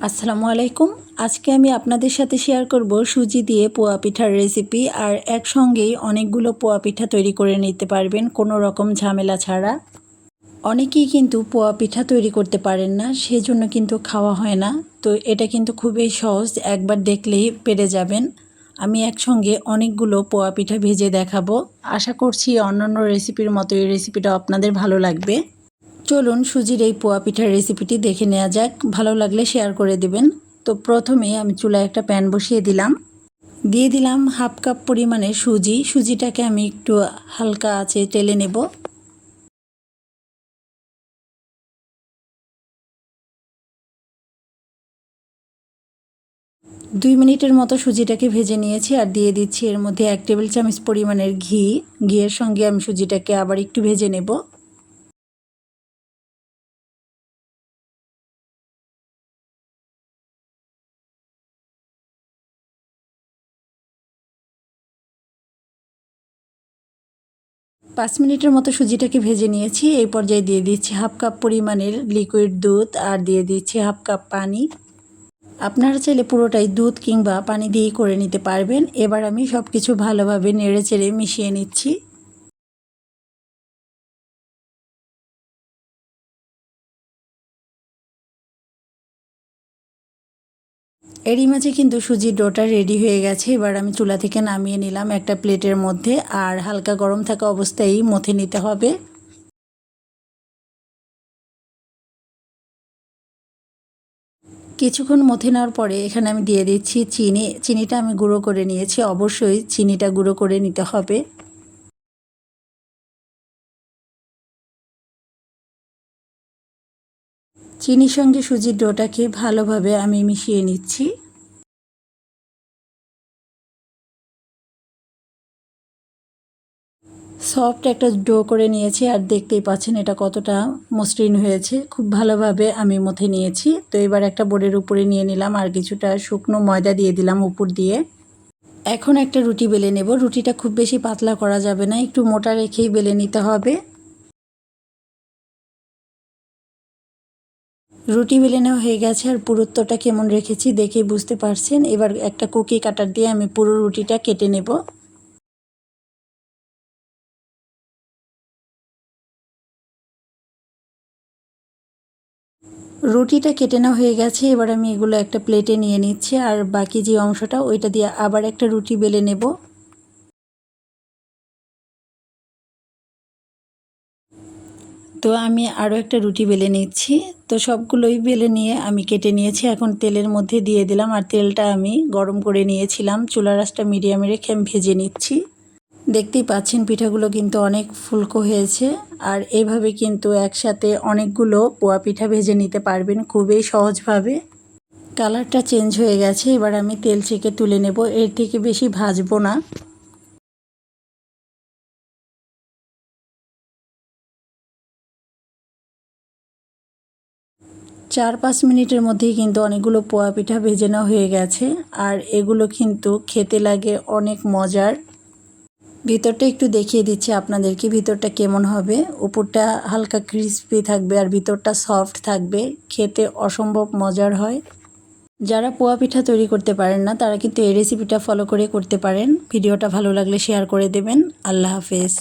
আসসালামু আলাইকুম। আজকে আমি আপনাদের সাথে শেয়ার করব সুজি দিয়ে পোয়া পিঠার রেসিপি আর একসঙ্গেই অনেকগুলো পোয়া পিঠা তৈরি করে নিতে পারবেন কোনো রকম ঝামেলা ছাড়া। অনেকেই কিন্তু পোয়া পিঠা তৈরি করতে পারেন না, সেজন্য কিন্তু খাওয়া হয় না। তো এটা কিন্তু খুবই সহজ, একবার দেখলেই পেরে যাবেন। আমি একসঙ্গে অনেকগুলো পোয়া পিঠা ভেজে দেখাবো। আশা করছি অন্যান্য রেসিপির মতো এই রেসিপিটা আপনাদের ভালো লাগবে। চলুন সুজির এই পোয়া পিঠার রেসিপিটি দেখে নেওয়া যাক। ভালো লাগলে শেয়ার করে দেবেন। তো প্রথমে আমি চুলায় একটা প্যান বসিয়ে দিলাম। দিয়ে দিলাম হাফ কাপ পরিমাণে সুজি। সুজিটাকে আমি একটু হালকা আছে টেলে নেব। দুই মিনিটের মতো সুজিটাকে ভেজে নিয়েছি আর দিয়ে দিচ্ছি এর মধ্যে এক টেবিল চামচ পরিমাণের ঘি। ঘিয়ের সঙ্গে আমি সুজিটাকে আবার একটু ভেজে নেব। পাঁচ মিনিটের মতো সুজিটাকে ভেজে নিয়েছি। এই পর্যায়ে দিয়ে দিচ্ছি হাফ কাপ পরিমাণের লিকুইড দুধ আর দিয়ে দিচ্ছি হাফ কাপ পানি। আপনারা চাইলে পুরোটাই দুধ কিংবা পানি দিয়েই করে নিতে পারবেন। এবার আমি সব কিছু ভালোভাবে নেড়ে চেড়ে মিশিয়ে নিচ্ছি। এরই মাঝে কিন্তু সুজির ডোটা রেডি হয়ে গেছে। এবার আমি চুলা থেকে নামিয়ে নিলাম একটা প্লেটের মধ্যে আর হালকা গরম থাকা অবস্থায় মথে নিতে হবে। কিছুক্ষণ মথে নেওয়ার পরে এখানে আমি দিয়ে দিচ্ছি চিনি। চিনিটা আমি গুঁড়ো করে নিয়েছি। অবশ্যই চিনিটা গুঁড়ো করে নিতে হবে। চিনির সঙ্গে সুজির ডোটাকে ভালোভাবে আমি মিশিয়ে নিচ্ছি। সফট একটা ডো করে নিয়েছি আর দেখতেই পাচ্ছেন এটা কতটা মসৃণ হয়েছে। খুব ভালোভাবে আমি মথে নিয়েছি। তো এবার একটা বোর্ডের উপরে নিয়ে নিলাম আর কিছুটা শুকনো ময়দা দিয়ে দিলাম উপর দিয়ে। এখন একটা রুটি বেলে নেব। রুটিটা খুব বেশি পাতলা করা যাবে না। একটু মোটা রেখেই বেলে নিতে হবে। রুটি বেলে নেওয়া হয়ে গেছে আর পুরুত্বটা কেমন রেখেছি দেখেই বুঝতে পারছেন। এবার একটা কুকি কাটার দিয়ে আমি পুরো রুটিটা কেটে নেব। রুটিটা কেটে নেওয়া হয়ে গেছে, এবার আমি এগুলো একটা প্লেটে নিয়ে নিচ্ছি আর বাকি যে অংশটা, ওইটা দিয়ে আবার একটা রুটি বেলে নেব। তো আমি আরও একটা রুটি বেলে নিচ্ছি। তো সবগুলোই বেলে নিয়ে আমি কেটে নিয়েছি। এখন তেলের মধ্যে দিয়ে দিলাম আর তেলটা আমি গরম করে নিয়েছিলাম। চুলা রাসটা মিডিয়ামে রেখে আমি ভেজে নিচ্ছি। দেখতেই পাচ্ছেন পিঠাগুলো কিন্তু অনেক ফুলকো হয়েছে। আর এভাবে কিন্তু একসাথে অনেকগুলো পোয়া পিঠা ভেজে নিতে পারবেন খুবই সহজভাবে। কালারটা চেঞ্জ হয়ে গেছে। এবার আমি তেল ছেঁকে তুলে নেব। এর থেকে বেশি ভাজবো না। চার পাঁচ মিনিটের মধ্যেই কিন্তু অনেকগুলো পোয়া পিঠা ভেজে নেওয়া হয়ে গেছে। আর এগুলো কিন্তু খেতে লাগে অনেক মজার। ভিতরটা একটু দেখিয়ে দিচ্ছি আপনাদেরকে ভিতরটা কেমন হবে। উপরটা হালকা ক্রিসপি থাকবে আর ভিতরটা সফট থাকবে। খেতে অসম্ভব মজার হয়। যারা পোয়া পিঠা তৈরি করতে পারেন না, তারা কিন্তু এই রেসিপিটা ফলো করে করতে পারেন। ভিডিওটা ভালো লাগলে শেয়ার করে দেবেন। আল্লাহ হাফেজ।